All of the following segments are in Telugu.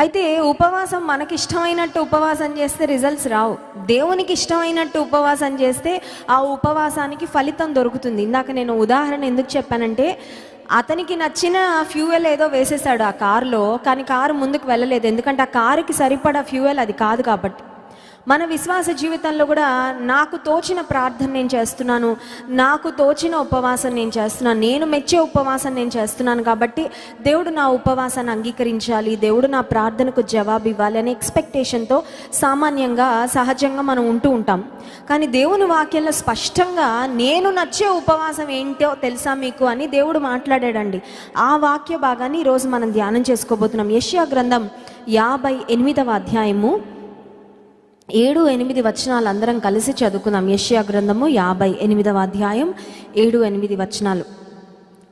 అయితే ఉపవాసం మనకి ఇష్టమైనట్టు ఉపవాసం చేస్తే రిజల్ట్స్ రావు. దేవునికి ఇష్టమైనట్టు ఉపవాసం చేస్తే ఆ ఉపవాసానికి ఫలితం దొరుకుతుంది. ఇందాక నేను ఉదాహరణ ఎందుకు చెప్పానంటే అతనికి నచ్చిన ఫ్యూయల్ ఏదో వేసేసాడు ఆ కారులో కానీ కారు ముందుకు వెళ్ళలేదు. ఎందుకంటే ఆ కారుకి సరిపడా ఫ్యూయల్ అది కాదు కాబట్టి. మన విశ్వాస జీవితంలో కూడా నాకు తోచిన ప్రార్థన నేను చేస్తున్నాను నాకు తోచిన ఉపవాసం నేను చేస్తున్నాను నేను మెచ్చే ఉపవాసం నేను చేస్తున్నాను కాబట్టి దేవుడు నా ఉపవాసాన్ని అంగీకరించాలి దేవుడు నా ప్రార్థనకు జవాబు ఇవ్వాలి అనే ఎక్స్పెక్టేషన్తో సామాన్యంగా సహజంగా మనం ఉంటూ ఉంటాం. కానీ దేవుని వాక్యంలో స్పష్టంగా నేను నచ్చే ఉపవాసం ఏంటో తెలుసా మీకు అని దేవుడు మాట్లాడాడండి. ఆ వాక్య భాగాన్ని ఈరోజు మనం ధ్యానం చేసుకోబోతున్నాం. యష్యా గ్రంథం యాభై ఎనిమిదవ అధ్యాయము. ఏడు ఎనిమిది వచనాలు అందరం కలిసి చదువుకున్నాం. యష్యా గ్రంథము యాభై ఎనిమిదవ అధ్యాయం ఏడు ఎనిమిది వచనాలు.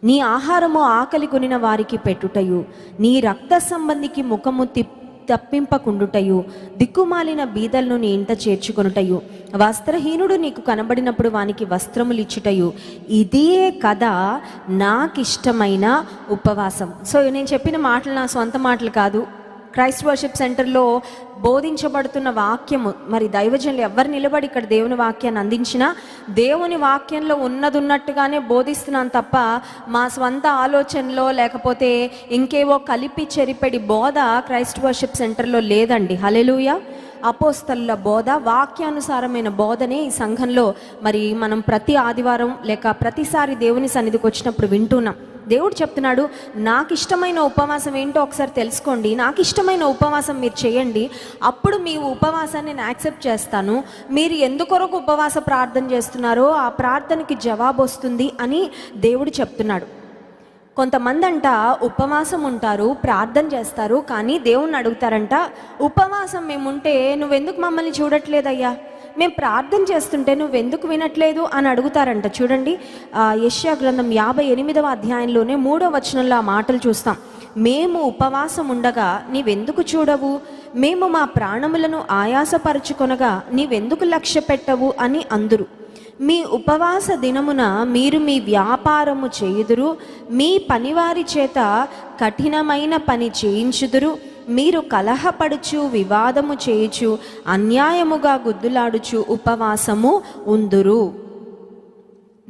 నీ ఆహారము ఆకలి కొనిన వారికి పెట్టుటయు నీ రక్త సంబంధికి ముఖము తిప్ తప్పింపకుండుటయు దిక్కుమాలిన బీదలను నీ ఇంట చేర్చుకొనుటయు వస్త్రహీనుడు నీకు కనబడినప్పుడు వానికి వస్త్రములు ఇచ్చుటయు ఇదే కదా నాకిష్టమైన ఉపవాసం. సో నేను చెప్పిన మాటలు నా సొంత మాటలు కాదు. క్రైస్ట్ వర్షిప్ సెంటర్లో బోధించబడుతున్న వాక్యము. మరి దైవజనులు ఎవరు నిలబడి ఇక్కడ దేవుని వాక్యాన్ని అందించినా దేవుని వాక్యంలో ఉన్నది ఉన్నట్టుగానే బోధిస్తున్నాను తప్ప మా స్వంత ఆలోచనలో లేకపోతే ఇంకేవో కలిపి చెరిపెడి బోధ క్రైస్ట్ వర్షిప్ సెంటర్లో లేదండి. హలెలుయా అపోస్తల బోధ వాక్యానుసారమైన బోధనే ఈ సంఘంలో మరి మనం ప్రతి ఆదివారం లేక ప్రతిసారి దేవుని సన్నిధికి వచ్చినప్పుడు వింటున్నాం. దేవుడు చెప్తున్నాడు నాకు ఇష్టమైన ఉపవాసం ఏంటో ఒకసారి తెలుసుకోండి. నాకు ఇష్టమైన ఉపవాసం మీరు చేయండి. అప్పుడు మీ ఉపవాసాన్ని నేను యాక్సెప్ట్ చేస్తాను. మీరు ఎందుకొరకు ఉపవాస ప్రార్థన చేస్తున్నారో ఆ ప్రార్థనకి జవాబు వస్తుంది అని దేవుడు చెప్తున్నాడు. కొంతమంది అంట ఉపవాసం ఉంటారు ప్రార్థన చేస్తారు కానీ దేవుణ్ణి అడుగుతారంట ఉపవాసం మేముంటే నువ్వెందుకు మమ్మల్ని చూడట్లేదయ్యా? మేము ప్రార్థన చేస్తుంటే నువ్వెందుకు వినట్లేదు? అని అడుగుతారంట. చూడండి యష్యా గ్రంథం యాభై ఎనిమిదవ అధ్యాయంలోనే మూడో వచనంలో ఆ మాటలు చూస్తాం. మేము ఉపవాసం ఉండగా నీవెందుకు చూడవు? మేము మా ప్రాణములను ఆయాసపరుచుకొనగా నీవెందుకు లక్ష్య పెట్టవు అని అందురు. మీ ఉపవాస దినమున మీరు మీ వ్యాపారము చేయుదురు మీ పనివారి చేత కఠినమైన పని చేయించుదురు మీరు కలహపడుచు వివాదము చేయుచు అన్యాయముగా గుద్దులాడుచు ఉపవాసము ఉందురు.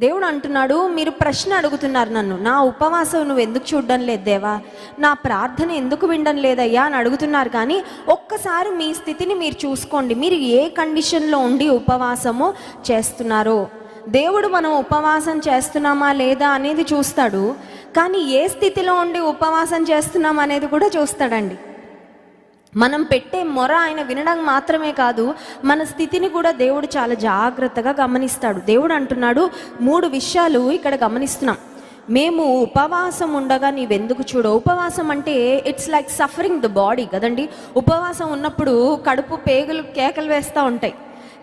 దేవుడు అంటున్నాడు మీరు ప్రశ్న అడుగుతున్నారు నన్ను. నా ఉపవాసం నువ్వు ఎందుకు చూడడం లేదు దేవా? నా ప్రార్థన ఎందుకు వినడం లేదయ్యా? అని అడుగుతున్నారు కానీ ఒక్కసారి మీ స్థితిని మీరు చూసుకోండి. మీరు ఏ కండిషన్లో ఉండి ఉపవాసము చేస్తున్నారో. దేవుడు మనం ఉపవాసం చేస్తున్నామా లేదా అనేది చూస్తాడు. కానీ ఏ స్థితిలో ఉండి ఉపవాసం చేస్తున్నాం అనేది కూడా చూస్తాడండి. మనం పెట్టే మొర ఆయన వినడం మాత్రమే కాదు మన స్థితిని కూడా దేవుడు చాలా జాగ్రత్తగా గమనిస్తాడు. దేవుడు అంటున్నాడు మూడు విషయాలు ఇక్కడ గమనిస్తున్నాం. మేము ఉపవాసం ఉండగా నీవెందుకు చూడవు ఉపవాసం అంటే it's like suffering the body కదండి? ఉపవాసం ఉన్నప్పుడు కడుపు పేగులు కేకలు వేస్తూ ఉంటాయి.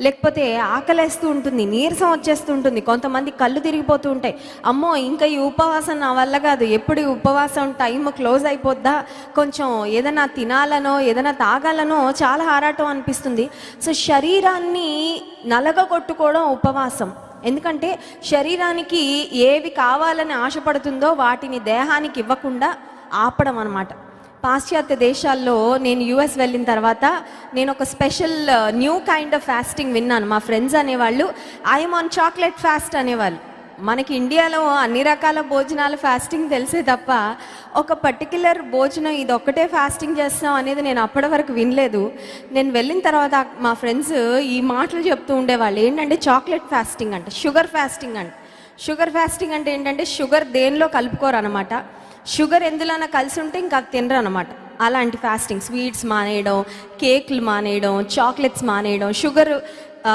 లేకపోతే ఆకలేస్తూ ఉంటుంది నీరసం వచ్చేస్తూ ఉంటుంది కొంతమంది కళ్ళు తిరిగిపోతూ ఉంటాయి. అమ్మో ఇంకా ఈ ఉపవాసం నా వల్ల కాదు ఎప్పుడు ఈ ఉపవాసం టైం క్లోజ్ అయిపోద్దా? కొంచెం ఏదైనా తినాలనో ఏదైనా తాగాలనో చాలా ఆరాటం అనిపిస్తుంది. సో శరీరాన్ని నలగగొట్టుకోవడం ఉపవాసం. ఎందుకంటే శరీరానికి ఏవి కావాలని ఆశపడుతుందో వాటిని దేహానికి ఇవ్వకుండా ఆపడం అనమాట పాశ్చాత్య దేశాల్లో నేను యుఎస్ వెళ్ళిన తర్వాత నేను ఒక special new kind of fasting విన్నాను. మా ఫ్రెండ్స్ అనేవాళ్ళు ఐఎమ్ ఆన్ చాక్లెట్ ఫాస్ట్ అనేవాళ్ళు. మనకి ఇండియాలో అన్ని రకాల భోజనాలు ఫాస్టింగ్ తెలిసే తప్ప ఒక పర్టికులర్ భోజనం ఇది ఒక్కటే ఫాస్టింగ్ చేస్తాం అనేది నేను అప్పటి వరకు వినలేదు. నేను వెళ్ళిన తర్వాత మా ఫ్రెండ్స్ ఈ మాటలు చెప్తూ ఉండేవాళ్ళు ఏంటంటే చాక్లెట్ ఫాస్టింగ్ అంట షుగర్ ఫాస్టింగ్ అంట. షుగర్ ఫాస్టింగ్ అంటే ఏంటంటే షుగర్ దేనిలో కలుపుకోరు అనమాట షుగర్ ఎందులో కలిసి ఉంటే ఇంకా తినరు అనమాట అలాంటి ఫాస్టింగ్ స్వీట్స్ మానేయడం కేక్లు మానేయడం చాక్లెట్స్ మానేయడం షుగర్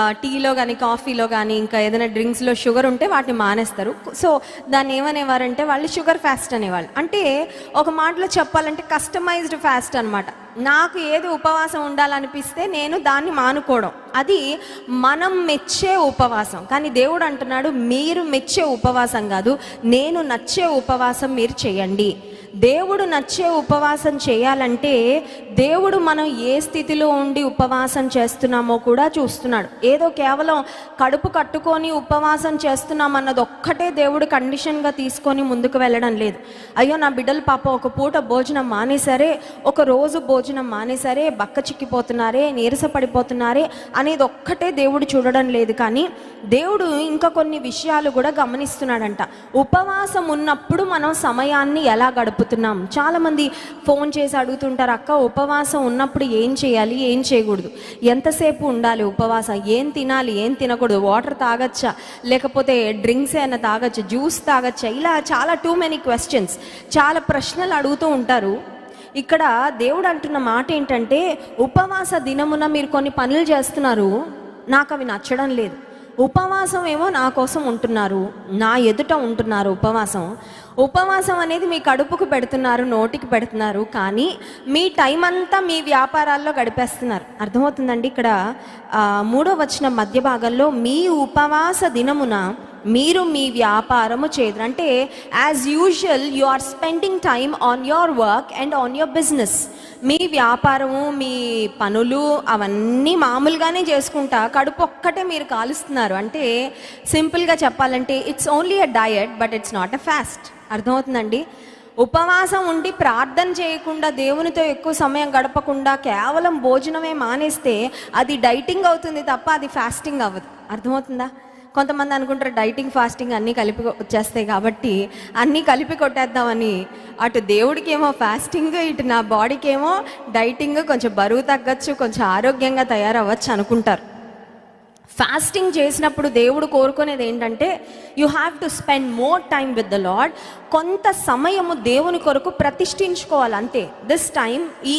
టీలో కానీ కాఫీలో కానీ ఇంకా ఏదైనా డ్రింక్స్లో షుగర్ ఉంటే వాటిని మానేస్తారు. సో దాన్ని ఏమనేవారంటే వాళ్ళు షుగర్ ఫాస్ట్ అనేవాళ్ళు. అంటే ఒక మాటలో చెప్పాలంటే కస్టమైజ్డ్ ఫాస్ట్ అనమాట నాకు ఏది ఉపవాసం ఉండాలనిపిస్తే నేను దాన్ని మానుకోవడం. అది మనం మెచ్చే ఉపవాసం. కానీ దేవుడు అంటున్నాడు మీరు మెచ్చే ఉపవాసం కాదు నేను నచ్చే ఉపవాసం మీరు చేయండి. దేవుడు నచ్చే ఉపవాసం చేయాలంటే దేవుడు మనం ఏ స్థితిలో ఉండి ఉపవాసం చేస్తున్నామో కూడా చూస్తున్నాడు. ఏదో కేవలం కడుపు కట్టుకొని ఉపవాసం చేస్తున్నాం అన్నది ఒక్కటే దేవుడు కండిషన్గా తీసుకొని ముందుకు వెళ్ళడం లేదు. అయ్యో నా బిడ్డలు పాప ఒక పూట భోజనం మానేసరే ఒక రోజు భోజనం మానేసరే బక్క చిక్కిపోతున్నారే నీరస పడిపోతున్నారే అనేది ఒక్కటే దేవుడు చూడడం లేదు. కానీ దేవుడు ఇంకా కొన్ని విషయాలు కూడా గమనిస్తున్నాడంట. ఉపవాసం ఉన్నప్పుడు మనం సమయాన్ని ఎలా గడుపు గడుపుతున్నాం చాలామంది ఫోన్ చేసి అడుగుతుంటారు అక్క ఉపవాసం ఉన్నప్పుడు ఏం చేయాలి? ఏం చేయకూడదు? ఎంతసేపు ఉండాలి ఉపవాసం? ఏం తినాలి? ఏం తినకూడదు? వాటర్ తాగచ్చా? లేకపోతే డ్రింక్స్ ఏమైనా తాగచ్చా? జ్యూస్ తాగచ్చా? ఇలా చాలా టూ మెనీ క్వశ్చన్స్ చాలా ప్రశ్నలు అడుగుతూ ఉంటారు. ఇక్కడ దేవుడు అంటున్న మాట ఏంటంటే ఉపవాస దినమున మీరు కొన్ని పనులు చేస్తున్నారు నాకు అవి నచ్చడం లేదు. ఉపవాసం ఏమో నా కోసం ఉంటున్నారు నా ఎదుట ఉంటున్నారు ఉపవాసం. ఉపవాసం అనేది మీ కడుపుకు పెడుతున్నారు నోటికి పెడుతున్నారు కానీ మీ టైం అంతా మీ వ్యాపారాల్లో గడిపేస్తున్నారు. అర్థమవుతుందండి? ఇక్కడ మూడో వచ్చిన మధ్య భాగంలో మీ ఉపవాస దినమున మీరు మీ వ్యాపారము చేయదు అంటే as usual you are spending time on your work and on your business మీ వ్యాపారము మీ పనులు అవన్నీ మామూలుగానే చేసుకుంటా కడుపు ఒక్కటే మీరు కాలుస్తున్నారు. అంటే సింపుల్గా చెప్పాలంటే it's only a diet but it's not a fast అర్థమవుతుందండి? ఉపవాసం ఉండి ప్రార్థన చేయకుండా దేవునితో ఎక్కువ సమయం గడపకుండా కేవలం భోజనమే మానేస్తే అది డైటింగ్ అవుతుంది తప్ప అది ఫాస్టింగ్ అవ్వదు. అర్థమవుతుందా? కొంతమంది అనుకుంటారు డైటింగ్ ఫాస్టింగ్ అన్నీ కలిపి వచ్చేస్తాయి కాబట్టి అన్నీ కలిపి కొట్టేద్దామని. అటు దేవుడికేమో ఫాస్టింగ్ ఇటు నా బాడీకి ఏమో డైటింగ్ కొంచెం బరువు తగ్గచ్చు కొంచెం ఆరోగ్యంగా తయారవ్వచ్చు అనుకుంటారు. ఫాస్టింగ్ చేసినప్పుడు దేవుడు కోరుకునేది ఏంటంటే you have to spend more time with the Lord కొంత సమయము దేవుని కొరకు ప్రతిష్ఠించుకోవాలి అంతే. దిస్ టైం ఈ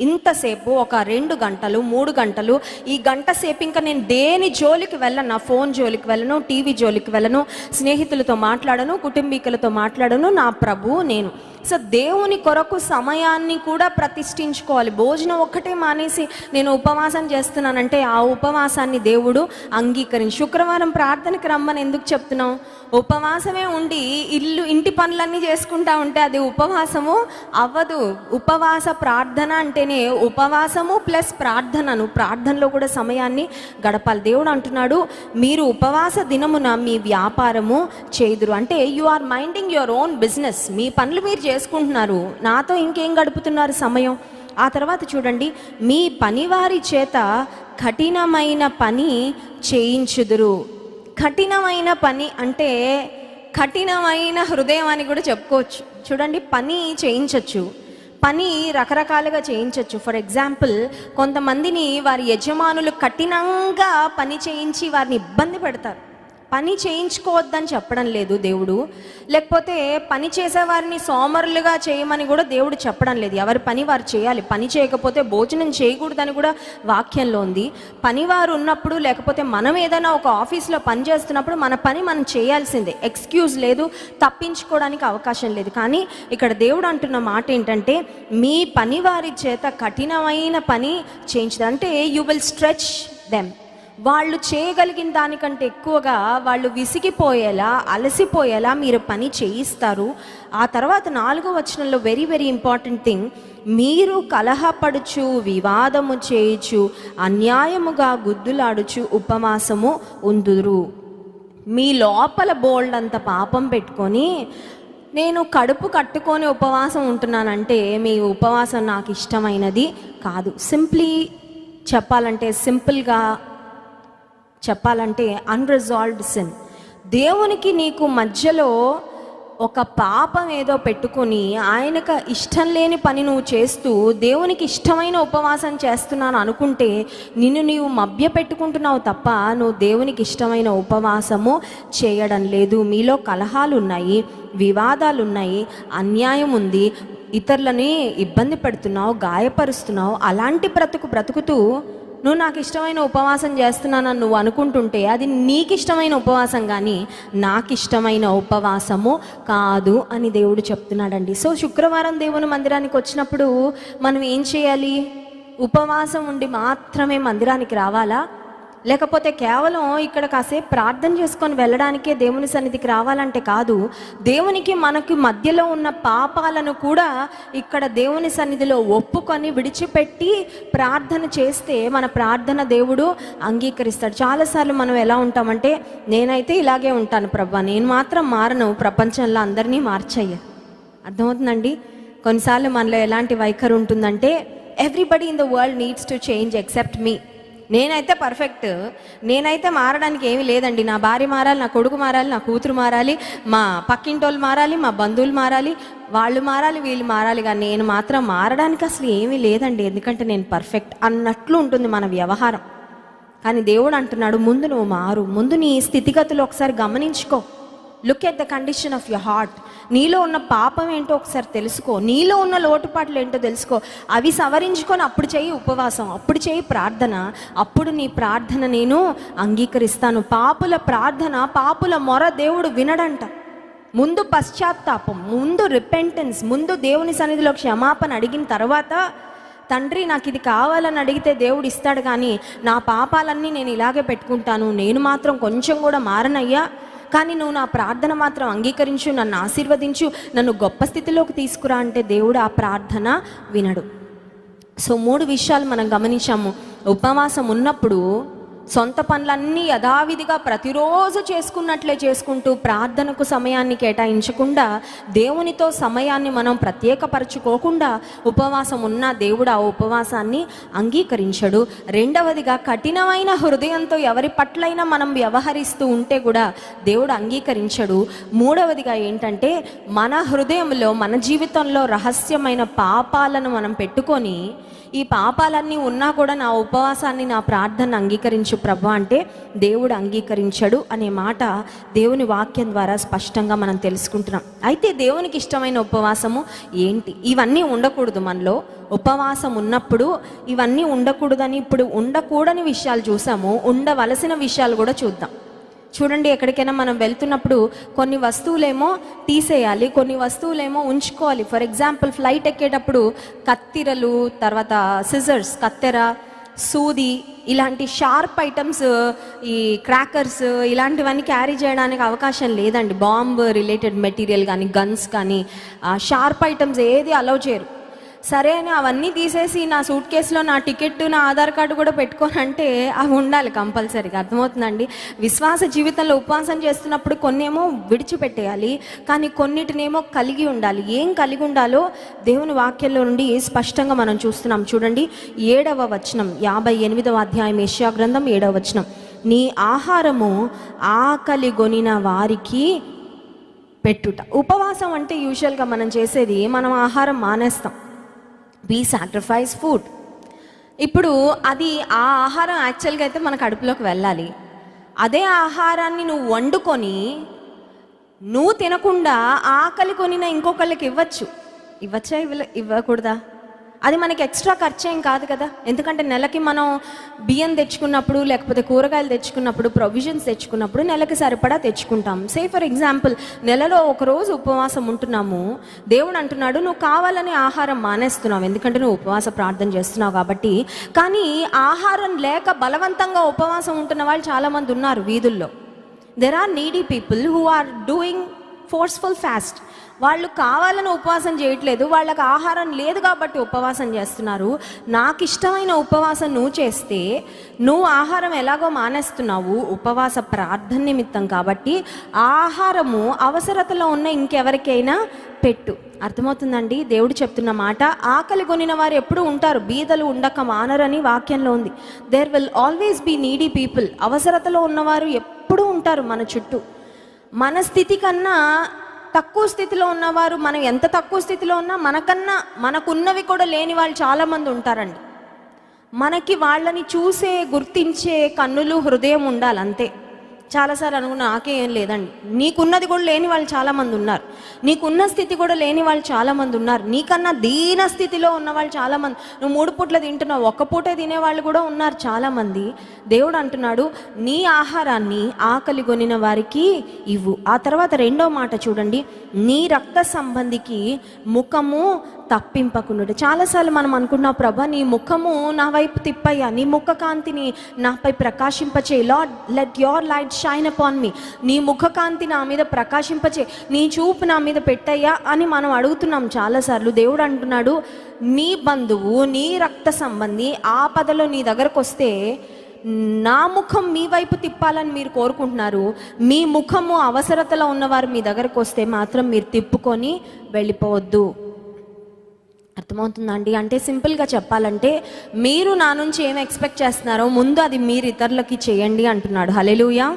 ఇంతసేపు ఒక రెండు గంటలు మూడు గంటలు ఈ గంట సేపు ఇంకా నేను దేని జోలికి వెళ్ళను నా ఫోన్ జోలికి వెళ్ళను టీవీ జోలికి వెళ్ళను స్నేహితులతో మాట్లాడను కుటుంబీకులతో మాట్లాడను నా ప్రభు నేను. సో దేవుని కొరకు సమయాన్ని కూడా ప్రతిష్ఠించుకోవాలి. భోజనం ఒక్కటే మానేసి నేను ఉపవాసం చేస్తున్నానంటే ఆ ఉపవాసాన్ని దేవుడు అంగీకరించి శుక్రవారం ప్రార్థనకి రమ్మని ఎందుకు చెప్తున్నావు? ఉపవాసమే ఉండి ఇల్లు ఇంటి పనులన్నీ చేసుకుంటా ఉంటే అది ఉపవాసము అవ్వదు. ఉపవాస ప్రార్థన అంటే అంటేనే ఉపవాసము ప్లస్ ప్రార్థనను ప్రార్థనలో కూడా సమయాన్ని గడపాలి. దేవుడు అంటున్నాడు మీరు ఉపవాస దినమున మీ వ్యాపారము చేదురు. అంటే you are minding your own business మీ పనులు మీరు చేసుకుంటున్నారు. నాతో ఇంకేం గడుపుతున్నారు సమయం? ఆ తర్వాత చూడండి మీ పనివారి చేత కఠినమైన పని చేయించుదురు. కఠినమైన పని అంటే కఠినమైన హృదయం అని కూడా చెప్పుకోవచ్చు. చూడండి పని చేయించవచ్చు పని రకరకాలుగా చేయించవచ్చు ఫర్ ఎగ్జాంపుల్ కొంతమందిని వారి యజమానులు కఠినంగా పని చేయించి వారిని ఇబ్బంది పెడతారు. పని చేయించుకోవద్దని చెప్పడం లేదు దేవుడు. లేకపోతే పని చేసేవారిని సోమరులుగా చేయమని కూడా దేవుడు చెప్పడం లేదు. ఎవరి పని వారు చేయాలి. పని చేయకపోతే భోజనం చేయకూడదని కూడా వాక్యంలో ఉంది. పనివారు ఉన్నప్పుడు లేకపోతే మనం ఏదైనా ఒక ఆఫీస్లో పని చేస్తున్నప్పుడు మన పని మనం చేయాల్సిందే. ఎక్స్క్యూజ్ లేదు తప్పించుకోవడానికి అవకాశం లేదు. కానీ ఇక్కడ దేవుడు అంటున్న మాట ఏంటంటే మీ పనివారి చేత కఠినమైన పని చేయించదు అంటే యు విల్ స్ట్రెచ్ దెమ్ వాళ్ళు చేయగలిగిన దానికంటే ఎక్కువగా వాళ్ళు విసిగిపోయేలా అలసిపోయేలా మీరు పని చేయిస్తారు. ఆ తర్వాత నాలుగో వచనంలో వెరీ వెరీ ఇంపార్టెంట్ థింగ్ మీరు కలహపడుచు వివాదము చేయుచు అన్యాయముగా గుద్దులాడుచు ఉపవాసము ఉందురు మీ లోపల బోల్డ్ అంత పాపం పెట్టుకొని నేను కడుపు కట్టుకొని ఉపవాసం ఉంటున్నానంటే మీ ఉపవాసం నాకు ఇష్టమైనది కాదు. సింప్లీ చెప్పాలంటే సింపుల్గా చెప్పాలంటే అన్రిజాల్వ్డ్ సిన్ దేవునికి నీకు మధ్యలో ఒక పాపం ఏదో పెట్టుకొని ఆయనకు ఇష్టం లేని పని నువ్వు చేస్తూ దేవునికి ఇష్టమైన ఉపవాసం చేస్తున్నాను అనుకుంటే నిన్ను నీవు మభ్య పెట్టుకుంటున్నావు తప్ప నువ్వు దేవునికి ఇష్టమైన ఉపవాసము చేయడం లేదు. మీలో కలహాలు ఉన్నాయి వివాదాలు ఉన్నాయి అన్యాయం ఉంది ఇతరులని ఇబ్బంది పెడుతున్నావు గాయపరుస్తున్నావు అలాంటి బ్రతుకు బ్రతుకుతూ నువ్వు నాకు ఇష్టమైన ఉపవాసం చేస్తున్నానని నువ్వు అనుకుంటుంటే అది నీకు ఇష్టమైన ఉపవాసం కానీ నాకు ఇష్టమైన ఉపవాసము కాదు అని దేవుడు చెప్తున్నాడండి. సో శుక్రవారం దేవుని మందిరానికి వచ్చినప్పుడు మనం ఏం చేయాలి? ఉపవాసం ఉండి మాత్రమే మందిరానికి రావాలా? లేకపోతే కేవలం ఇక్కడ కాసేపు ప్రార్థన చేసుకొని వెళ్ళడానికే దేవుని సన్నిధికి రావాలంటే కాదు దేవునికి మనకి మధ్యలో ఉన్న పాపాలను కూడా ఇక్కడ దేవుని సన్నిధిలో ఒప్పుకొని విడిచిపెట్టి ప్రార్థన చేస్తే మన ప్రార్థన దేవుడు అంగీకరిస్తాడు. చాలాసార్లు మనం ఎలా ఉంటామంటే నేనైతే ఇలాగే ఉంటాను ప్రభా నేను మాత్రం మారను ప్రపంచంలో అందరినీ మార్చయ్య. అర్థమవుతుందండి? కొన్నిసార్లు మనలో ఎలాంటి వైఖరి ఉంటుందంటే everybody in the world needs to change except me నేనైతే పర్ఫెక్ట్ నేనైతే మారడానికి ఏమీ లేదండి. నా భార్య మారాలి నా కొడుకు మారాలి నా కూతురు మారాలి మా పక్కింటోళ్ళు మారాలి మా బంధువులు మారాలి వాళ్ళు మారాలి వీళ్ళు మారాలి. కానీ నేను మాత్రం మారడానికి అసలు ఏమీ లేదండి. ఎందుకంటే నేను పర్ఫెక్ట్ అన్నట్లు ఉంటుంది మన వ్యవహారం. కానీ దేవుడు అంటున్నాడు ముందు నువ్వు మారు. ముందు నీ స్థితిగతులు ఒకసారి గమనించుకో. Look at the condition of your heart నీలో ఉన్న పాపం ఏంటో ఒకసారి తెలుసుకో. నీలో ఉన్న లోటుపాట్లు ఏంటో తెలుసుకో. అవి సవరించుకొని అప్పుడు చేయి ఉపవాసం అప్పుడు చేయి ప్రార్థన అప్పుడు నీ ప్రార్థన నేను అంగీకరిస్తాను. పాపుల ప్రార్థన పాపుల మొర దేవుడు వినడంట. ముందు పశ్చాత్తాపం ముందు రిపెంటెన్స్ ముందు దేవుని సన్నిధిలో క్షమాపణ అడిగిన తర్వాత తండ్రి నాకు ఇది కావాలని అడిగితే దేవుడు ఇస్తాడు కానీ నా పాపాలన్నీ నేను ఇలాగే పెట్టుకుంటాను. నేను మాత్రం కొంచెం కూడా మారనయ్యా. కానీ నువ్వు నా ప్రార్థన మాత్రం అంగీకరించు నన్ను ఆశీర్వదించు నన్ను గొప్ప స్థితిలోకి తీసుకురా అంటే దేవుడు ఆ ప్రార్థన వినడు. సో మూడు విషయాలు మనం గమనించాము. ఉపవాసం ఉన్నప్పుడు సొంత పనులన్నీ యథావిధిగా ప్రతిరోజు చేసుకున్నట్లే చేసుకుంటూ ప్రార్థనకు సమయాన్ని కేటాయించకుండా దేవునితో సమయాన్ని మనం ప్రత్యేకపరచుకోకుండా ఉపవాసం ఉన్న దేవుడు ఆ ఉపవాసాన్ని అంగీకరించడు. రెండవదిగా కఠినమైన హృదయంతో ఎవరి పట్లైనా మనం వ్యవహరిస్తూ ఉంటే కూడా దేవుడు అంగీకరించడు. మూడవదిగా ఏంటంటే మన హృదయంలో మన జీవితంలో రహస్యమైన పాపాలను మనం పెట్టుకొని ఈ పాపాలన్నీ ఉన్నా కూడా నా ఉపవాసాన్ని నా ప్రార్థన అంగీకరించు ప్రభు అంటే దేవుడు అంగీకరించడు అనే మాట దేవుని వాక్యం ద్వారా స్పష్టంగా మనం తెలుసుకుంటున్నాం. అయితే దేవునికి ఇష్టమైన ఉపవాసము ఏంటి? ఇవన్నీ ఉండకూడదు మనలో. ఉపవాసం ఉన్నప్పుడు ఇవన్నీ ఉండకూడదని ఇప్పుడు ఉండకూడని విషయాలు చూసాము. ఉండవలసిన విషయాలు కూడా చూద్దాం. చూడండి ఎక్కడికైనా మనం వెళ్తున్నప్పుడు కొన్ని వస్తువులేమో తీసేయాలి కొన్ని వస్తువులేమో ఉంచుకోవాలి. ఫర్ ఎగ్జాంపుల్ ఫ్లైట్ ఎక్కేటప్పుడు కత్తిరలు తర్వాత సిజర్స్ కత్తెర సూది ఇలాంటి షార్ప్ ఐటమ్స్ ఈ క్రాకర్స్ ఇలాంటివన్నీ క్యారీ చేయడానికి అవకాశం లేదండి. బాంబ్ రిలేటెడ్ మెటీరియల్ కానీ గన్స్ కానీ షార్ప్ ఐటమ్స్ ఏది అలౌ చేయరు. సరే అని అవన్నీ తీసేసి నా సూట్ కేసులో నా టికెట్ నా ఆధార్ కార్డు కూడా పెట్టుకొని అంటే అవి ఉండాలి కంపల్సరీగా. అర్థమవుతుందండి? విశ్వాస జీవితంలో ఉపవాసం చేస్తున్నప్పుడు కొన్నేమో విడిచిపెట్టేయాలి కానీ కొన్నిటినేమో కలిగి ఉండాలి. ఏం కలిగి ఉండాలో దేవుని వాక్యంలో నుండి స్పష్టంగా మనం చూస్తున్నాం. చూడండి ఏడవ వచనం యాభై ఎనిమిదవ అధ్యాయం ఏషియా గ్రంథం ఏడవ వచనం. నీ ఆహారము ఆకలి గొనిన వారికి పెట్టుట. ఉపవాసం అంటే యూజువల్గా మనం చేసేది మనం ఆహారం మానేస్తాం. వీ సాక్రిఫైస్ ఫుడ్ ఇప్పుడు అది ఆ ఆహారం యాక్చువల్గా అయితే మన కడుపులోకి వెళ్ళాలి. అదే ఆహారాన్ని నువ్వు వండుకొని నువ్వు తినకుండా ఆకలి కొనిన ఇంకొకళ్ళకి ఇవ్వచ్చు. ఇవ్వచ్చా? ఇవ్వ ఇవ్వకూడదా? అది మనకి ఎక్స్ట్రా ఖర్చు ఏం కాదు కదా. ఎందుకంటే నెలకి మనం బియ్యం తెచ్చుకున్నప్పుడు లేకపోతే కూరగాయలు తెచ్చుకున్నప్పుడు ప్రొవిజన్స్ తెచ్చుకున్నప్పుడు నెలకి సరిపడా తెచ్చుకుంటాం. సే ఫర్ ఎగ్జాంపుల్ నెలలో ఒక రోజు ఉపవాసం ఉంటున్నాము. దేవుడు అంటున్నాడు నువ్వు కావాలని ఆహారం మానేస్తున్నావు. ఎందుకంటే నువ్వు ఉపవాస ప్రార్థన చేస్తున్నావు కాబట్టి. కానీ ఆహారం లేక బలవంతంగా ఉపవాసం ఉంటున్న వాళ్ళు చాలామంది ఉన్నారు వీధుల్లో. There are needy people who are doing forceful fast వాళ్ళు కావాలని ఉపవాసం చేయట్లేదు వాళ్ళకి ఆహారం లేదు కాబట్టి ఉపవాసం చేస్తున్నారు. నాకు ఇష్టమైన ఉపవాసం నువ్వు చేస్తే నువ్వు ఆహారం ఎలాగో మానేస్తున్నావు ఉపవాస ప్రార్థన నిమిత్తం కాబట్టి ఆహారము అవసరతలో ఉన్న ఇంకెవరికైనా పెట్టు. అర్థమవుతుందండి? దేవుడు చెప్తున్న మాట ఆకలి కొనిన వారు ఎప్పుడు ఉంటారు బీదలు ఉండక మానరని వాక్యంలో ఉంది. There will always be needy people అవసరతలో ఉన్నవారు ఎప్పుడూ ఉంటారు మన చుట్టూ. మన స్థితి కన్నా తక్కువ స్థితిలో ఉన్నవారు మనం ఎంత తక్కువ స్థితిలో ఉన్నా మనకన్నా మనకున్నవి కూడా లేని వాళ్ళు చాలామంది ఉంటారండి. మనకి వాళ్ళని చూసే గుర్తించే కన్నులు హృదయం ఉండాలి అంతే చాలాసార్లు అనుకున్నా నాకే ఏం లేదండి. నీకున్నది కూడా లేని వాళ్ళు చాలామంది ఉన్నారు. నీకున్న స్థితి కూడా లేని వాళ్ళు చాలామంది ఉన్నారు. నీకన్నా దీన స్థితిలో ఉన్న వాళ్ళు చాలామంది నువ్వు మూడు పూట్ల తింటున్నావు ఒక్క పూటే తినేవాళ్ళు కూడా ఉన్నారు చాలామంది. దేవుడు అంటున్నాడు నీ ఆహారాన్ని ఆకలి కొనిన వారికి ఇవ్వు. ఆ తర్వాత రెండో మాట చూడండి నీ రక్త సంబంధికి ముఖము తప్పింపకుండా చాలాసార్లు మనం అనుకున్నాం ప్రభా నీ ముఖము నా వైపు తిప్పయ్యా. నీ ముఖ కాంతిని నాపై ప్రకాశింపచే Lord let your light shine upon me నీ ముఖ కాంతి నా మీద ప్రకాశింపచే నీ చూపు నా మీద పెట్టయ్యా అని మనం అడుగుతున్నాం చాలాసార్లు. దేవుడు అంటున్నాడు నీ బంధువు నీ రక్త సంబంధి ఆపదలో నీ దగ్గరకు వస్తే నా ముఖం మీ వైపు తిప్పాలని మీరు కోరుకుంటున్నారు. మీ ముఖము అవసరతలో ఉన్నవారు మీ దగ్గరకు వస్తే మాత్రం మీరు తిప్పుకొని వెళ్ళిపోవద్దు. అర్థమవుతుందండి? అంటే సింపుల్గా చెప్పాలంటే మీరు నా నుంచి ఏం ఎక్స్పెక్ట్ చేస్తున్నారో ముందు అది మీరు ఇతరులకి చేయండి అంటున్నాడు. హలెలుయా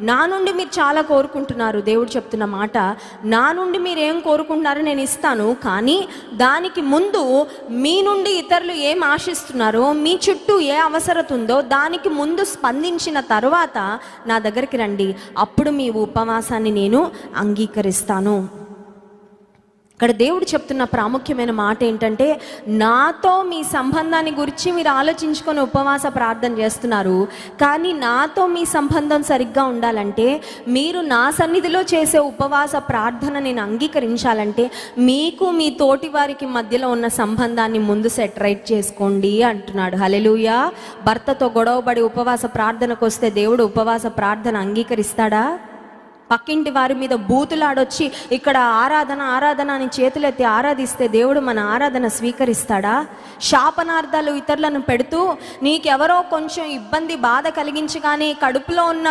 నా నుండి మీరు చాలా కోరుకుంటున్నారు దేవుడు చెప్తున్న మాట. నా నుండి మీరు ఏం కోరుకుంటున్నారో నేను ఇస్తాను కానీ దానికి ముందు మీ నుండి ఇతరులు ఏం ఆశిస్తున్నారో మీ చుట్టూ ఏ అవసరత ఉందో దానికి ముందు స్పందించిన తర్వాత నా దగ్గరికి రండి. అప్పుడు మీ ఉపవాసాన్ని నేను అంగీకరిస్తాను. ఇక్కడ దేవుడు చెప్తున్న ప్రాముఖ్యమైన మాట ఏంటంటే నాతో మీ సంబంధాన్ని గురించి మీరు ఆలోచించుకొని ఉపవాస ప్రార్థన చేస్తున్నారు. కానీ నాతో మీ సంబంధం సరిగ్గా ఉండాలంటే మీరు నా సన్నిధిలో చేసే ఉపవాస ప్రార్థన నేను అంగీకరించాలంటే మీకు మీ తోటి వారికి మధ్యలో ఉన్న సంబంధాన్ని ముందు సెట్ రైట్ చేసుకోండి అంటున్నాడు. హలెలుయ భర్తతో గొడవబడి ఉపవాస ప్రార్థనకు వస్తే దేవుడు ఉపవాస ప్రార్థన అంగీకరిస్తాడా? పక్కింటి వారి మీద బూతులాడొచ్చి ఇక్కడ ఆరాధన ఆరాధన అని చేతులెత్తి ఆరాధిస్తే దేవుడు మన ఆరాధన స్వీకరిస్తాడా? శాపనార్థాలు ఇతరులను పెడుతూ నీకెవరో కొంచెం ఇబ్బంది బాధ కలిగించగానే కడుపులో ఉన్న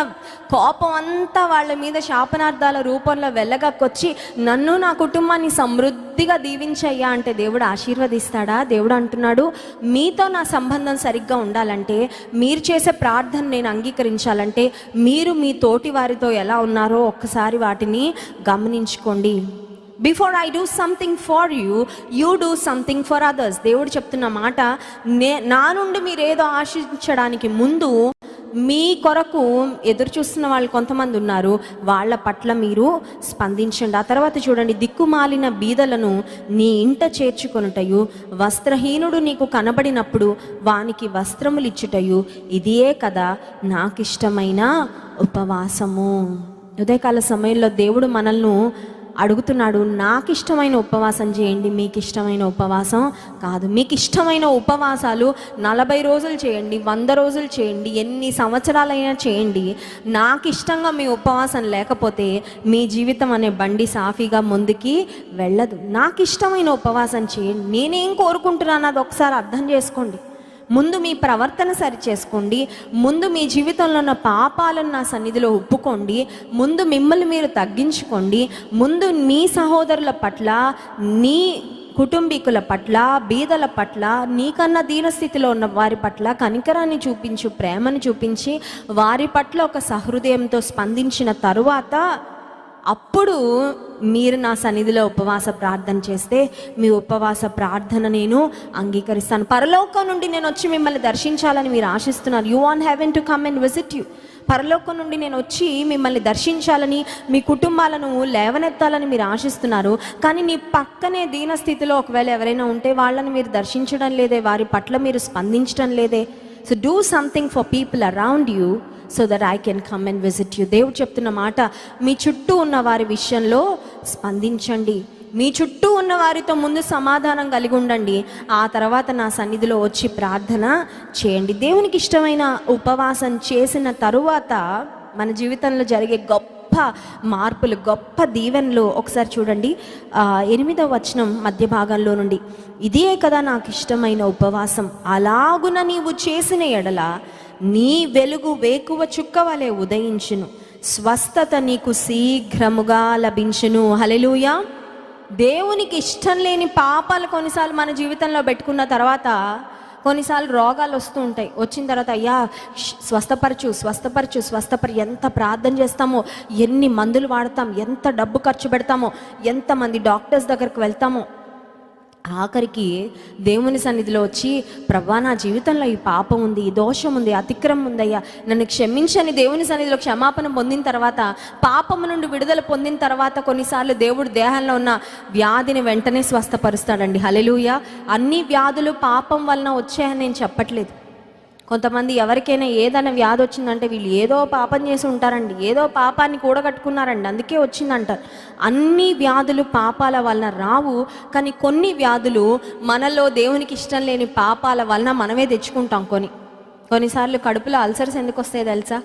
కోపం అంతా వాళ్ళ మీద శాపనార్థాల రూపంలో వెళ్ళగక్కొచ్చి నన్ను నా కుటుంబాన్ని సమృద్ధిగా దీవించయ్యా అంటే దేవుడు ఆశీర్వదిస్తాడా? దేవుడు అంటున్నాడు మీతో నా సంబంధం సరిగ్గా ఉండాలంటే మీరు చేసే ప్రార్థన నేను అంగీకరించాలంటే మీరు మీ తోటి వారితో ఎలా ఉన్నారో ఒక్కసారి వాటిని గమనించుకోండి. Before I do something for you you do something for others దేవుడు చెప్తున్న మాట నే నా నుండి మీరు ఏదో ఆశించడానికి ముందు మీ కొరకు ఎదురు చూస్తున్న వాళ్ళు కొంతమంది ఉన్నారు. వాళ్ళ పట్ల మీరు స్పందించండి. ఆ తర్వాత చూడండి దిక్కుమాలిన బీదలను నీ ఇంట చేర్చుకొనుటయు వస్త్రహీనుడు నీకు కనబడినప్పుడు వానికి వస్త్రములు ఇచ్చుటయు ఇదియే కదా నాకు ఇష్టమైన ఉపవాసము. ఉదయకాల సమయంలో దేవుడు మనల్ని అడుగుతున్నాడు నాకు ఇష్టమైన ఉపవాసం చేయండి మీకు ఇష్టమైన ఉపవాసం కాదు. మీకు ఇష్టమైన ఉపవాసాలు నలభై రోజులు చేయండి వంద రోజులు చేయండి ఎన్ని సంవత్సరాలైనా చేయండి. నాకు ఇష్టంగా మీ ఉపవాసం లేకపోతే మీ జీవితం అనే బండి సాఫీగా ముందుకి వెళ్ళదు. నాకు ఇష్టమైన ఉపవాసం చేయండి. నేనేం కోరుకుంటున్నాను అది ఒకసారి అర్థం చేసుకోండి. ముందు మీ ప్రవర్తన సరి చేసుకోండి ముందు మీ జీవితంలో ఉన్న పాపాలను నా సన్నిధిలో ఒప్పుకోండి ముందు మిమ్మల్ని మీరు తగ్గించుకోండి ముందు మీ సహోదరుల పట్ల నీ కుటుంబీకుల పట్ల బీదల పట్ల నీకన్నా దీనస్థితిలో ఉన్న వారి పట్ల కనికరాన్ని చూపించు ప్రేమను చూపించి వారి పట్ల ఒక సహృదయంతో స్పందించిన తరువాత అప్పుడు మీరు నా సన్నిధిలో ఉపవాస ప్రార్థన చేస్తే మీ ఉపవాస ప్రార్థన నేను అంగీకరిస్తాను. పరలోకం నుండి నేను వచ్చి మిమ్మల్ని దర్శించాలని మీరు ఆశిస్తున్నారు. You on heaven to come and visit you పరలోకం నుండి నేను వచ్చి మిమ్మల్ని దర్శించాలని మీ కుటుంబాలను లేవనెత్తాలని మీరు ఆశిస్తున్నారు. కానీ నీ పక్కనే దీన స్థితిలో ఒకవేళ ఎవరైనా ఉంటే వాళ్ళని మీరు దర్శించడం లేదే వారి పట్ల మీరు స్పందించడం లేదే. So do something for people around you so that I can come and visit you దేవుడు చెప్తున్న మాట మీ చుట్టూ ఉన్న వారి విషయంలో స్పందించండి. మీ చుట్టూ ఉన్న వారితో ముందు సమాధానం కలిగి ఉండండి. ఆ తర్వాత నా సన్నిధిలో వచ్చి ప్రార్థన చేయండి. దేవునికి ఇష్టమైన ఉపవాసం చేసిన తరువాత మన జీవితంలో జరిగే గొప్ప మార్పులు గొప్ప దీవెనలు ఒకసారి చూడండి. ఎనిమిదవ వచనం మధ్య భాగంలో నుండి ఇదే కదా నాకు ఇష్టమైన ఉపవాసం. అలాగున నీవు చేసిన ఎడల నీ వెలుగు వేకువ చుక్క వలె ఉదయించును. స్వస్థత నీకు శీఘ్రముగా లభించును. హలెలుయా దేవునికి ఇష్టం లేని పాపాలు కొన్నిసార్లు మన జీవితంలో పెట్టుకున్న తర్వాత కొన్నిసార్లు రోగాలు వస్తూ ఉంటాయి. వచ్చిన తర్వాత అయ్యా స్వస్థపరచు స్వస్థపరచు స్వస్థపరి ఎంత ప్రార్థన చేస్తామో ఎన్ని మందులు వాడతాం ఎంత డబ్బు ఖర్చు పెడతామో ఎంతమంది డాక్టర్స్ దగ్గరకు వెళ్తామో ఆఖరికి దేవుని సన్నిధిలో వచ్చి ప్రభా నా జీవితంలో ఈ పాపం ఉంది ఈ దోషం ఉంది అతిక్రమం ఉందయ్యా. నన్ను క్షమించని దేవుని సన్నిధిలో క్షమాపణ పొందిన తర్వాత పాపము నుండి విడుదల పొందిన తర్వాత కొన్నిసార్లు దేవుడు దేహంలో ఉన్న వ్యాధిని వెంటనే స్వస్థపరుస్తాడండి. హలెలుయ అన్ని వ్యాధులు పాపం వలన వచ్చాయని నేను చెప్పట్లేదు. కొంతమంది ఎవరికైనా ఏదైనా వ్యాధి వచ్చిందంటే వీళ్ళు ఏదో పాపం చేసి ఉంటారండి ఏదో పాపాన్ని కూడగట్టుకున్నారండి అందుకే వచ్చిందంటారు అన్ని వ్యాధులు పాపాల వలన రావు కానీ కొన్ని వ్యాధులు మనలో దేవునికి ఇష్టం లేని పాపాల వలన మనమే తెచ్చుకుంటాం కొని. కొన్నిసార్లు కడుపులో అల్సర్స్ ఎందుకు వస్తాయి తెలుసా?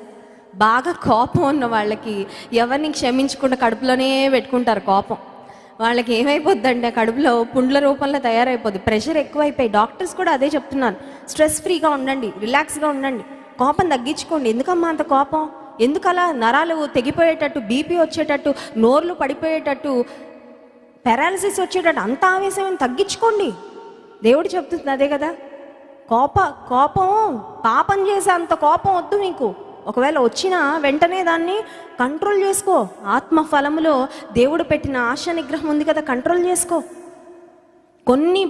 బాగా కోపం ఉన్న వాళ్ళకి ఎవరిని క్షమించకుండా కడుపులోనే పెట్టుకుంటారు కోపం. వాళ్ళకి ఏమైపోద్దంటే కడుపులో పుండ్ల రూపంలో తయారైపోద్ది. ప్రెషర్ ఎక్కువైపోయి డాక్టర్స్ కూడా అదే చెప్తున్నారు. స్ట్రెస్ ఫ్రీగా ఉండండి రిలాక్స్గా ఉండండి. కోపం తగ్గించుకోండి. ఎందుకమ్మా అంత కోపం? ఎందుకు అలా నరాలు తెగిపోయేటట్టు బీపీ వచ్చేటట్టు నోర్లు పడిపోయేటట్టు పెరాలసిస్ వచ్చేటట్టు అంత ఆవేశం తగ్గించుకోండి. దేవుడు చెప్తుంది అదే కదా? కోప కోపం పాపం చేసే అంత కోపం వద్దు మీకు. ఒకవేళ వచ్చినా వెంటనే దాన్ని కంట్రోల్ చేసుకో. ఆత్మ ఫలములో దేవుడు పెట్టిన ఆశ నిగ్రహం ఉంది కదా కంట్రోల్ చేసుకో. కొన్ని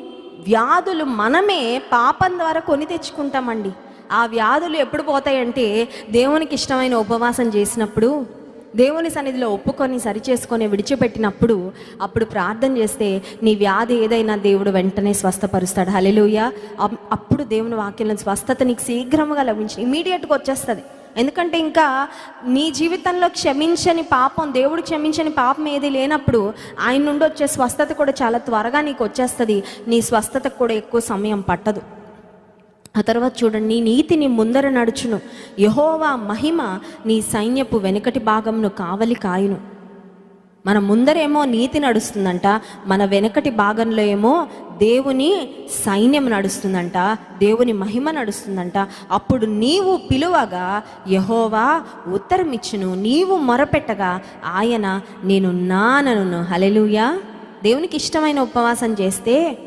వ్యాధులు మనమే పాపం ద్వారా కొని తెచ్చుకుంటామండి. ఆ వ్యాధులు ఎప్పుడు పోతాయంటే దేవునికి ఇష్టమైన ఉపవాసం చేసినప్పుడు దేవుని సన్నిధిలో ఒప్పుకొని సరిచేసుకొని విడిచిపెట్టినప్పుడు అప్పుడు ప్రార్థన చేస్తే నీ వ్యాధి ఏదైనా దేవుడు వెంటనే స్వస్థపరుస్తాడు. హలెలుయ అప్పుడు దేవుని వాక్యంలో స్వస్థత నీకు శీఘ్రంగా లభించి ఇమీడియట్గా వచ్చేస్తుంది. ఎందుకంటే ఇంకా నీ జీవితంలో క్షమించని పాపం దేవుడు క్షమించని పాపం ఏది లేనప్పుడు ఆయన నుండి వచ్చే స్వస్థత కూడా చాలా త్వరగా నీకు వచ్చేస్తుంది. నీ స్వస్థతకు కూడా ఎక్కువ సమయం పట్టదు. ఆ తర్వాత చూడండి నీ నీతిని ముందర నడుచును. యహోవా మహిమ నీ సైన్యపు వెనుకటి భాగంను కావలి కాయును. మన ముందరేమో నీతి నడుస్తుందంట మన వెనకటి భాగంలో ఏమో దేవుని సైన్యం నడుస్తుందంట దేవుని మహిమ నడుస్తుందంట. అప్పుడు నీవు పిలువగా యహోవా ఉత్తరమిచ్చును నీవు మొరపెట్టగా ఆయన నేను నానను. హలెలుయా దేవునికి ఇష్టమైన ఉపవాసం చేస్తే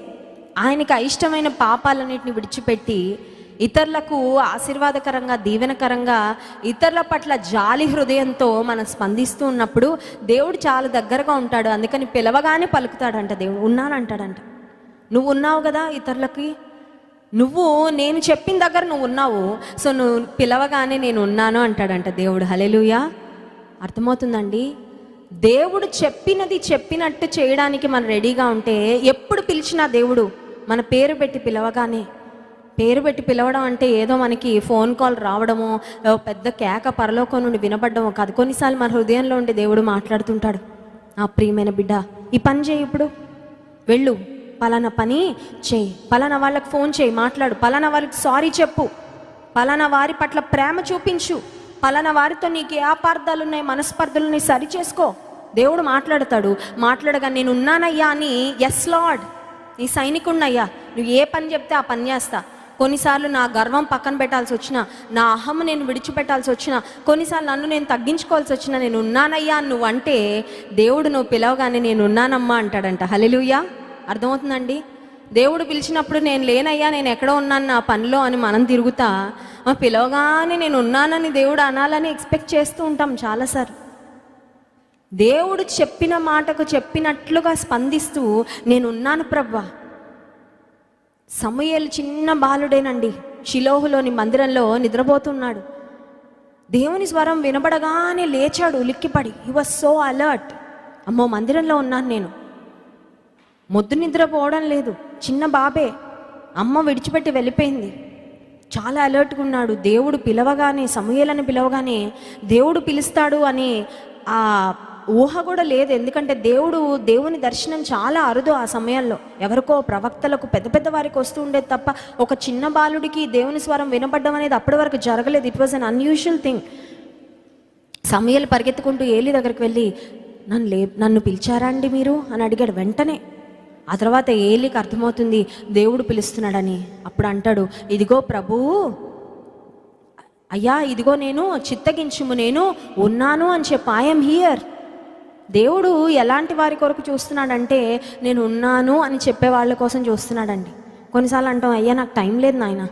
ఆయనకి అయిష్టమైన పాపాలన్నింటిని విడిచిపెట్టి ఇతరులకు ఆశీర్వాదకరంగా దీవెనకరంగా ఇతరుల పట్ల జాలి హృదయంతో మనం స్పందిస్తూ ఉన్నప్పుడు దేవుడు చాలా దగ్గరగా ఉంటాడు. అందుకని పిలవగానే పలుకుతాడంట. దేవుడు ఉన్నానంటాడంట. నువ్వు ఉన్నావు కదా ఇతరులకి? నువ్వు నేను చెప్పిన దగ్గర నువ్వు ఉన్నావు. సో నువ్వు పిలవగానే నేను ఉన్నాను అంటాడంట దేవుడు. హలెలుయా అర్థమవుతుందండి? దేవుడు చెప్పినది చెప్పినట్టు చేయడానికి మనం రెడీగా ఉంటే ఎప్పుడు పిలిచినా దేవుడు మన పేరు పెట్టి పిలవగానే పేరు పెట్టి పిలవడం అంటే ఏదో మనకి ఫోన్ కాల్ రావడమో పెద్ద కేక పరలోకం నుండి వినపడమో కాదు. కొన్నిసార్లు మన హృదయంలో ఉండి దేవుడు మాట్లాడుతుంటాడు. ఆ ప్రియమైన బిడ్డ ఈ పని చేయి ఇప్పుడు. వెళ్ళు. పలానా పని చేయి. పలానా వాళ్ళకి ఫోన్ చేయి. మాట్లాడు. పలానా వాళ్ళకి సారీ చెప్పు. పలానా వారి పట్ల ప్రేమ చూపించు. పలానా వారితో నీకు ఏ అపార్థాలు ఉన్నాయి మనస్పర్ధలు సరి చేసుకో. దేవుడు మాట్లాడతాడు. మాట్లాడగా నేను ఉన్నానయ్యా అని ఎస్ లాడ్ నీ సైనికుణ్ణయ్యా. నువ్వు ఏ పని చెప్తే ఆ పని చేస్తా. కొన్నిసార్లు నా గర్వం పక్కన పెట్టాల్సి వచ్చిన నా అహం నేను విడిచిపెట్టాల్సి వచ్చిన కొన్నిసార్లు నన్ను నేను తగ్గించుకోవాల్సి వచ్చిన నేను ఉన్నానయ్యా నువ్వు అంటే దేవుడు నువ్వు పిలవగానే నేను ఉన్నానమ్మా అంటాడంట. హలెలుయ్యా అర్థమవుతుందండి? దేవుడు పిలిచినప్పుడు నేను లేనయ్యా నేను ఎక్కడ ఉన్నాను నా పనిలో అని మనం తిరుగుతా పిలవగానే నేను ఉన్నానని దేవుడు అనాలని ఎక్స్పెక్ట్ చేస్తూ ఉంటాం చాలాసార్లు. దేవుడు చెప్పిన మాటకు చెప్పినట్లుగా స్పందిస్తూ నేనున్నాను ప్రవ్వా సమయలు చిన్న బాలుడేనండి. షిలోహులోని మందిరంలో నిద్రపోతున్నాడు. దేవుని స్వరం వినబడగానే లేచాడు ఉలిక్కిపడి. హీ వాజ్ సో అలర్ట్ అమ్మో మందిరంలో ఉన్నాను నేను. మొద్దు నిద్రపోవడం లేదు. చిన్న బాబే అమ్మ విడిచిపెట్టి వెళ్ళిపోయింది. చాలా అలర్ట్గా ఉన్నాడు. దేవుడు పిలవగానే సమూహలను పిలవగానే దేవుడు పిలుస్తాడు అని ఆ ఊహ కూడా లేదు. ఎందుకంటే దేవుడు దేవుని దర్శనం చాలా అరుదు ఆ సమయంలో. ఎవరికో ప్రవక్తలకు పెద్ద పెద్ద వారికి వస్తూ ఉండేది తప్ప ఒక చిన్న బాలుడికి దేవుని స్వరం వినపడడం అనేది అప్పటి వరకు జరగలేదు. It was an unusual thing సమయాలు పరిగెత్తుకుంటూ ఏలి దగ్గరికి వెళ్ళి నన్ను లే నన్ను పిలిచారా అండి మీరు? అని అడిగాడు వెంటనే. ఆ తర్వాత ఏలికి అర్థమవుతుంది దేవుడు పిలుస్తున్నాడని. అప్పుడు అంటాడు ఇదిగో ప్రభువు అయ్యా ఇదిగో నేను చిత్తగించుము నేను ఉన్నాను అని చెప్పి ఐఎమ్ హియర్ దేవుడు ఎలాంటి వారి కొరకు చూస్తున్నాడంటే నేను ఉన్నాను అని చెప్పే వాళ్ళ కోసం చూస్తున్నాడండి. కొన్నిసార్లు అంటాం అయ్యా నాకు టైం లేదు నాయన.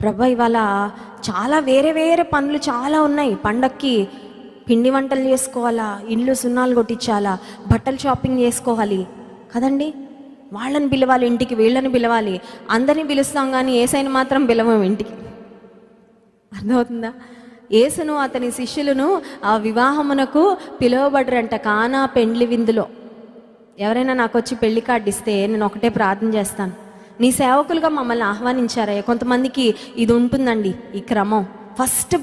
ప్రభా ఇవాళ చాలా వేరే వేరే పనులు చాలా ఉన్నాయి. పండక్కి పిండి వంటలు చేసుకోవాలా? ఇండ్లు సున్నాలు కొట్టించాలా? బట్టలు షాపింగ్ చేసుకోవాలి. కదండి? వాళ్ళని పిలవాలి ఇంటికి వీళ్ళని పిలవాలి. అందరిని పిలుస్తాం కానీ ఏసైని మాత్రం పిలవం ఇంటికి. అర్థమవుతుందా? యేసును అతని శిష్యులను ఆ వివాహమునకు పిలువబడరంట కానా పెండ్లి విందులో. ఎవరైనా నాకు వచ్చి పెళ్ళి కార్డు ఇస్తే నేను ఒకటే ప్రార్థన చేస్తాను. నీ సేవకులుగా మమ్మల్ని ఆహ్వానించారయ్యా. కొంతమందికి ఇది ఉంటుందండి ఈ క్రమం. ఫస్ట్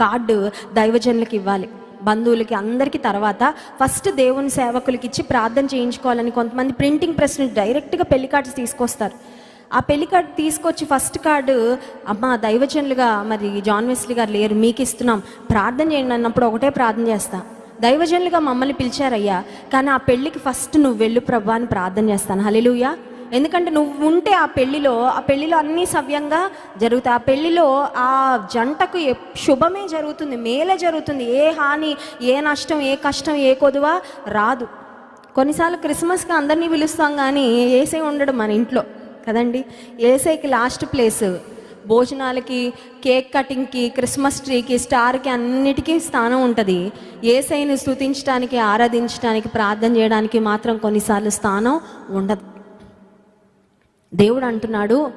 కార్డు దైవజనులకు ఇవ్వాలి. బంధువులకి అందరికీ తర్వాత ఫస్ట్ దేవుని సేవకులకి ఇచ్చి ప్రార్థన చేయించుకోవాలని కొంతమంది ప్రింటింగ్ ప్రెస్ నుంచి డైరెక్ట్గా పెళ్ళి కార్డ్స్ తీసుకొస్తారు. ఆ పెళ్ళి కార్డు తీసుకొచ్చి ఫస్ట్ కార్డు అమ్మ దైవజనులుగా మరి జాన్ వెస్లీ గారు లేరు మీకు ఇస్తున్నాం. ప్రార్థన చేయండి అన్నప్పుడు ఒకటే ప్రార్థన చేస్తా. దైవజనులుగా మమ్మల్ని పిలిచారయ్యా కానీ ఆ పెళ్ళికి ఫస్ట్ నువ్వు వెళ్ళు ప్రభా అని ప్రార్థన చేస్తాను. హలిలుయా ఎందుకంటే నువ్వు ఉంటే ఆ పెళ్ళిలో ఆ పెళ్ళిలో అన్నీ సవ్యంగా జరుగుతాయి. ఆ పెళ్ళిలో ఆ జంటకు శుభమే జరుగుతుంది మేలే జరుగుతుంది. ఏ హాని ఏ నష్టం ఏ కష్టం ఏ కొదువ రాదు. కొన్నిసార్లు క్రిస్మస్కి అందరినీ పిలుస్తాం కానీ ఏసే ఉండడు మన ఇంట్లో. కదండి? ఏసైకి లాస్ట్ ప్లేస్. భోజనాలకి కేక్ కటింగ్కి క్రిస్మస్ ట్రీకి స్టార్కి అన్నిటికీ స్థానం ఉంటుంది. ఏసైని స్థుతించడానికి ఆరాధించడానికి ప్రార్థన చేయడానికి మాత్రం కొన్నిసార్లు స్థానం ఉండదు. దేవుడు అంటున్నాడు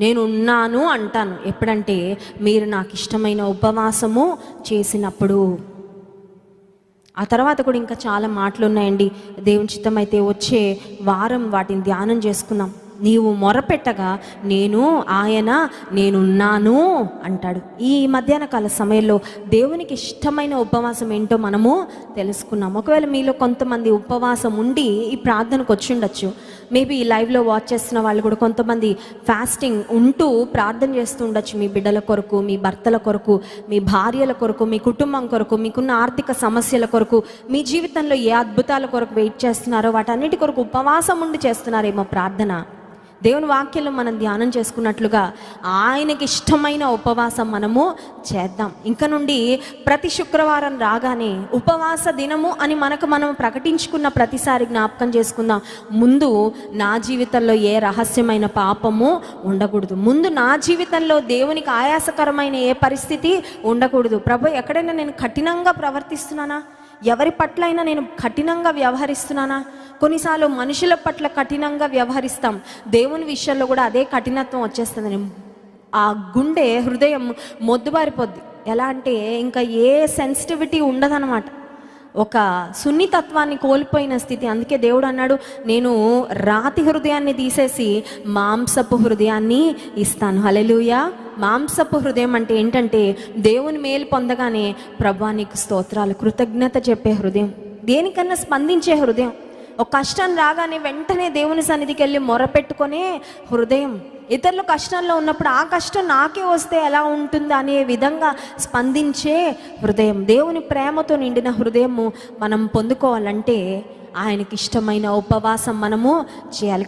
నేను ఉన్నాను అంటాను. ఎప్పుడంటే మీరు నాకు ఇష్టమైన ఉపవాసము చేసినప్పుడు. ఆ తర్వాత కూడా ఇంకా చాలా మాటలు ఉన్నాయండి దేవుని చిత్తం అయితే వచ్చే వారం వాటిని ధ్యానం చేసుకుందాం. నీవు మొరపెట్టగా నేను ఆయన నేనున్నాను అంటాడు. ఈ మధ్యాహ్న కాల సమయంలో దేవునికి ఇష్టమైన ఉపవాసం ఏంటో మనము తెలుసుకున్నాం ఒకవేళ మీలో కొంతమంది ఉపవాసం ఉండి ఈ ప్రార్థనకు వచ్చి ఉండొచ్చు. మేబీ ఈ లైవ్లో వాచ్ చేస్తున్న వాళ్ళు కూడా కొంతమంది ఫాస్టింగ్ ఉంటూ ప్రార్థన చేస్తూ ఉండొచ్చు. మీ బిడ్డల కొరకు మీ భర్తల కొరకు మీ భార్యల కొరకు మీ కుటుంబం కొరకు మీకున్న ఆర్థిక సమస్యల కొరకు మీ జీవితంలో ఏ అద్భుతాల కొరకు వెయిట్ చేస్తున్నారో వాటన్నిటి కొరకు ఉపవాసం ఉండి చేస్తున్నారేమో ప్రార్థన. దేవుని వాక్యంలో మనం ధ్యానం చేసుకున్నట్లుగా ఆయనకి ఇష్టమైన ఉపవాసం మనము చేద్దాం. ఇంక నుండి ప్రతి శుక్రవారం రాగానే ఉపవాస దినము అని మనకు మనం ప్రకటించుకున్న ప్రతిసారి జ్ఞాపకం చేసుకుందాం. ముందు నా జీవితంలో ఏ రహస్యమైన పాపము ఉండకూడదు. ముందు నా జీవితంలో దేవునికి ఆయాసకరమైన ఏ పరిస్థితి ఉండకూడదు. ప్రభు ఎక్కడైనా నేను కఠినంగా ప్రవర్తిస్తున్నానా? ఎవరి పట్ల అయినా నేను కఠినంగా వ్యవహరిస్తున్నానా? కొన్నిసార్లు మనుషుల పట్ల కఠినంగా వ్యవహరిస్తాం. దేవుని విషయంలో కూడా అదే కఠినత్వం వచ్చేస్తుంది ఆ గుండె హృదయం మొద్దుబారిపోద్ది. ఎలా అంటే ఇంకా ఏ సెన్సిటివిటీ ఉండదన్నమాట. ఒక సున్నితత్వాన్ని కోల్పోయిన స్థితి. అందుకే దేవుడు అన్నాడు నేను రాతి హృదయాన్ని తీసేసి మాంసపు హృదయాన్ని ఇస్తాను. హలెలుయా మాంసపు హృదయం అంటే ఏంటంటే దేవుని మేలు పొందగానే ప్రభా నీకు స్తోత్రాలు. కృతజ్ఞత చెప్పే హృదయం. దేనికన్నా స్పందించే హృదయం. ఒక కష్టం రాగానే వెంటనే దేవుని సన్నిధికి వెళ్ళి మొరపెట్టుకునే హృదయం. ఇతరులు కష్టంలో ఉన్నప్పుడు ఆ కష్టం నాకే వస్తే ఎలా ఉంటుంది అనే విధంగా స్పందించే హృదయం. దేవుని ప్రేమతో నిండిన హృదయము మనం పొందుకోవాలంటే ఆయనకి ఇష్టమైన ఉపవాసం మనము చేయాలి.